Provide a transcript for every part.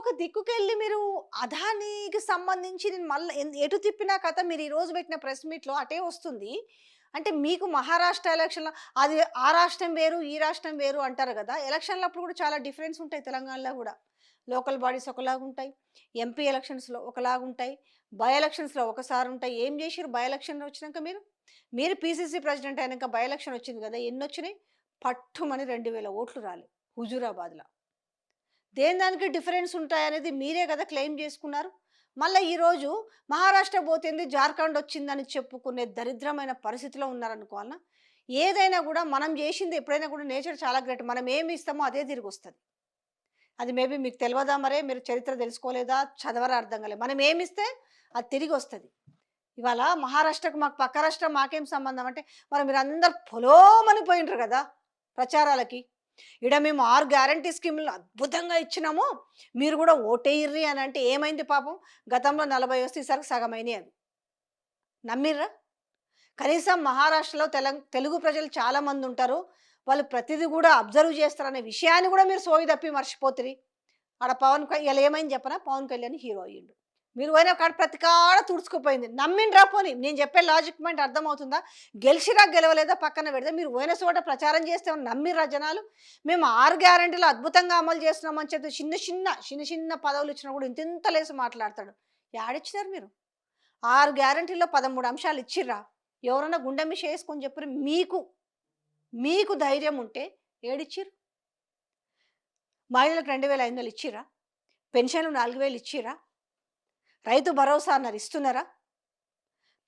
ఒక దిక్కుకెళ్ళి మీరు అదానికి సంబంధించి నేను మళ్ళీ ఎటు తిప్పినా కథ మీరు ఈ రోజు పెట్టిన ప్రెస్ మీట్లో అటే వస్తుంది. అంటే మీకు మహారాష్ట్ర ఎలక్షన్లో అది ఆ రాష్ట్రం వేరు ఈ రాష్ట్రం వేరు అంటారు కదా ఎలక్షన్లు అప్పుడు కూడా చాలా డిఫరెన్స్ ఉంటాయి తెలంగాణలో కూడా. లోకల్ బాడీస్ ఒకలాగా ఉంటాయి ఎంపీ ఎలక్షన్స్లో ఒకలాగా ఉంటాయి బై ఎలక్షన్స్లో ఒకసారి ఉంటాయి. ఏం చేశారు బై ఎలక్షన్ వచ్చినాక మీరు? మీరు పీసీసీ ప్రెసిడెంట్ అయినాక బై ఎలక్షన్ వచ్చింది కదా ఎన్ని వచ్చినాయి పట్టుమని రెండు వేల ఓట్లు రాలి హుజూరాబాద్లో. దేని దానికి డిఫరెన్స్ ఉంటాయనేది మీరే కదా క్లెయిమ్ చేసుకున్నారు? మళ్ళీ ఈరోజు మహారాష్ట్ర పోతుంది జార్ఖండ్ వచ్చిందని చెప్పుకునే దరిద్రమైన పరిస్థితిలో ఉన్నారనుకోవాలన్నా ఏదైనా కూడా మనం చేసింది ఎప్పుడైనా కూడా నేచర్ చాలా గ్రేట్. మనం ఏమి ఇస్తామో అదే తిరిగి వస్తుంది. అది మేబీ మీకు తెలియదా మరే మీరు చరిత్ర తెలుసుకోలేదా? చదవరా అర్థం కాలేదు మనం ఏమి ఇస్తే అది తిరిగి వస్తుంది. ఇవాళ మహారాష్ట్రకు మాకు పక్క రాష్ట్రం మాకేం సంబంధం అంటే మరి మీరు అందరు పొలోమని పోయినరు కదా ప్రచారాలకి. ఇక్కడ మేము ఆరు గ్యారంటీ స్కీములు అద్భుతంగా ఇచ్చినాము. మీరు కూడా ఓటేయర్రి అని అంటే ఏమైంది పాపం? గతంలో నలభై వస్తే ఈసారికి సగమైనవి అవి. నమ్మిర్రా? కనీసం మహారాష్ట్రలో తెలం తెలుగు ప్రజలు చాలామంది ఉంటారు. వాళ్ళు ప్రతిదీ కూడా అబ్జర్వ్ చేస్తారనే విషయాన్ని కూడా మీరు సోయి తప్పి మర్చిపోతుంది ఆడ పవన్ కళ్యాణ్ ఇలా ఏమైంది చెప్పనా? పవన్ కళ్యాణ్ హీరో అయ్యిండు. మీరు పోయిన కాడ ప్రతి కాడ తుడుచుకుపోయింది. నమ్మిండ్రా పోని. నేను చెప్పే లాజిక్ మైండ్ అర్థమవుతుందా? గెలిచిరా గెలవలేదా పక్కన పెడితే మీరు పోయిన చోట ప్రచారం చేస్తే నమ్మిరా జనాలు? మేము ఆరు గ్యారంటీలు అద్భుతంగా అమలు చేస్తున్నామని చెప్పి చిన్న చిన్న చిన్న చిన్న పదవులు ఇచ్చినా కూడా ఇంత లేసి మాట్లాడతాడు. యాడిచ్చినారు మీరు? ఆరు గ్యారంటీలో పదమూడు అంశాలు ఇచ్చిర్రా. ఎవరన్నా గుండె చేసుకొని వేసుకొని చెప్పారు మీకు. మీకు ధైర్యం ఉంటే ఏడిచ్చిర్రు? మహిళలకు రెండు వేల ఐదు వందలు ఇచ్చిర్రా? పెన్షన్లు నాలుగు వేలు ఇచ్చిర్రా? రైతు భరోసా అన్నారు ఇస్తున్నారా?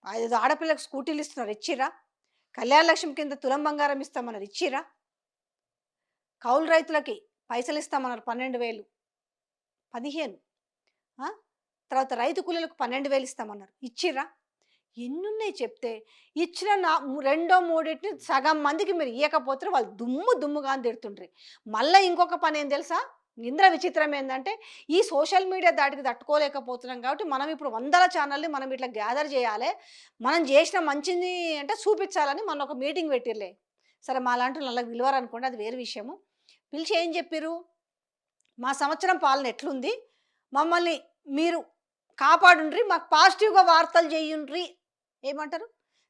ఐదు ఆడపిల్లకు స్కూటీలు ఇస్తున్నారు ఇచ్చిరా కళ్యాణ లక్ష్మి కింద తులం బంగారం ఇస్తామన్నారు ఇచ్చిరా కౌలు రైతులకి పైసలు ఇస్తామన్నారు పన్నెండు వేలు. పదిహేను. తర్వాత రైతు కూలీలకు పన్నెండు వేలు ఇస్తామన్నారు ఇచ్చిరా ఎన్నున్నాయి చెప్తే ఇచ్చిన నా రెండో మూడింటిని సగం మందికి మీరు ఇవ్వకపోతే వాళ్ళు దుమ్ము దుమ్ముగా అని తిడుతుండ్రి. మళ్ళీ ఇంకొక పని ఏం తెలుసా? ఇంద్ర విచిత్రం ఏంటంటే ఈ సోషల్ మీడియా దాటికి తట్టుకోలేకపోతున్నాం కాబట్టి మనం ఇప్పుడు వందల ఛానల్ని మనం ఇట్లా గ్యాదర్ చేయాలి. మనం చేసిన మంచిని అంటే చూపించాలని మనం ఒక మీటింగ్ పెట్టిర్లే. సరే మా లాంటి నల్లకి విలువరు అనుకోండి అది వేరే విషయము. పిలిచి ఏం చెప్పిర్రు? మా సంవత్సరం పాలన ఎట్లుంది? మమ్మల్ని మీరు కాపాడుండ్రి మాకు పాజిటివ్గా వార్తలు చేయుండ్రి. ఏమంటారు?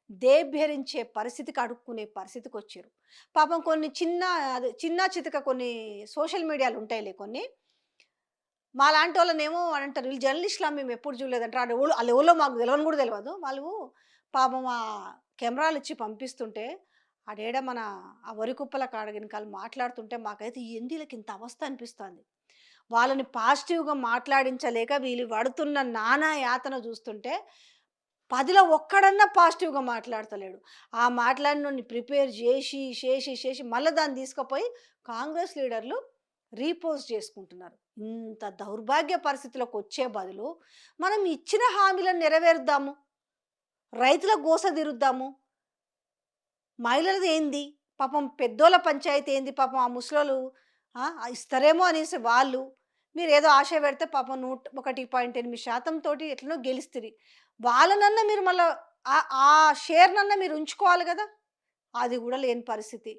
దేభ్యరించే పరిస్థితికి అడుక్కునే పరిస్థితికి వచ్చారు పాపం కొన్ని చిన్న అది చిన్న చితక కొన్ని సోషల్ మీడియాలు ఉంటాయిలే కొన్ని. మా లాంటి వాళ్ళనేమో అని అంటారు వీళ్ళు జర్నలిస్టులా మేము ఎప్పుడు చూడలేదంటారు. వాళ్ళు వాళ్ళు ఎవరో మాకు తెలియని కూడా తెలియదు వాళ్ళు పాపం ఆ కెమెరాలు ఇచ్చి పంపిస్తుంటే ఆడేడ మన ఆ వరి కుప్పల కాడ వెనకాల మాట్లాడుతుంటే మాకైతే ఎందులకు ఇంత అవస్థ అనిపిస్తుంది. వాళ్ళని పాజిటివ్గా మాట్లాడించలేక వీళ్ళు పడుతున్న నానా యాతన చూస్తుంటే పదిలో ఒక్కడన్నా పాజిటివ్గా మాట్లాడతలేడు. ఆ మాట్లాడిన ప్రిపేర్ చేసి చేసి చేసి మళ్ళీ దాన్ని తీసుకుపోయి కాంగ్రెస్ లీడర్లు రీపోజ్ చేసుకుంటున్నారు. ఇంత దౌర్భాగ్య పరిస్థితులకు వచ్చే బదులు మనం ఇచ్చిన హామీలను నెరవేరుద్దాము. రైతుల గోస తీరుద్దాము. మహిళలది ఏంది? పాపం పెద్దోళ్ళ పంచాయతీ ఏంది? పాపం ఆ ముసలోళ్ళు ఇస్తారేమో అనేసి వాళ్ళు మీరు ఏదో ఆశ పెడితే పాపం నూట ఒకటి పాయింట్ ఎనిమిది శాతం తోటి ఎట్లనో గెలుస్తుంది. వాళ్ళనన్నా మీరు మళ్ళీ ఆ షేర్నన్నా మీరు ఉంచుకోవాలి కదా? అది కూడా లేని పరిస్థితి.